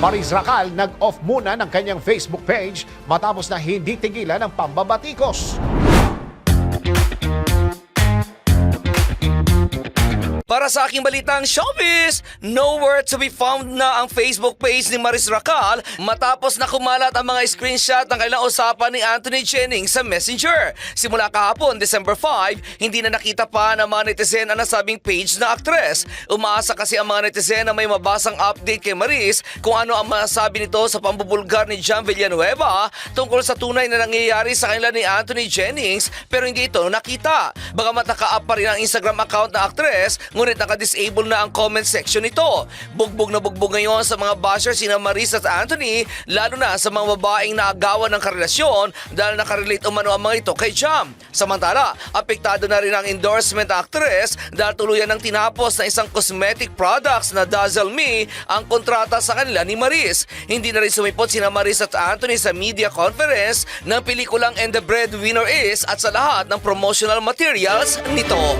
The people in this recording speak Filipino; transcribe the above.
Maris Racal nag-off muna ng kanyang Facebook page matapos na hindi tigilan ang pambabatikos. Para sa aking balitang showbiz, nowhere to be found na ang Facebook page ni Maris Racal matapos na kumalat ang mga screenshot ng kailang usapan ni Anthony Jennings sa Messenger. Simula kahapon, December 5, hindi na nakita pa ng mga netizen ang nasabing page na aktres. Umaasa kasi ang mga netizen na may mabasang update kay Maris kung ano ang masasabi nito sa pambubulgar ni John Villanueva tungkol sa tunay na nangyayari sa kanila ni Anthony Jennings pero hindi ito nakita. Bagamat naka-up pa rin ang Instagram account na aktres, ngunit naka-disable na ang comment section nito. Bugbog na bugbog ngayon sa mga bashers sina Maris at Anthony, lalo na sa mga babaeng naagawan ng karelasyon dahil nakarelate umano ang mga ito kay Jam. Samantala, apektado na rin ang endorsement actress dahil tuluyan ng tinapos na isang cosmetic products na Dazzle Me ang kontrata sa kanila ni Maris. Hindi na rin sumipot sina Maris at Anthony sa media conference ng pelikulang And the Breadwinner Is at sa lahat ng promotional materials nito.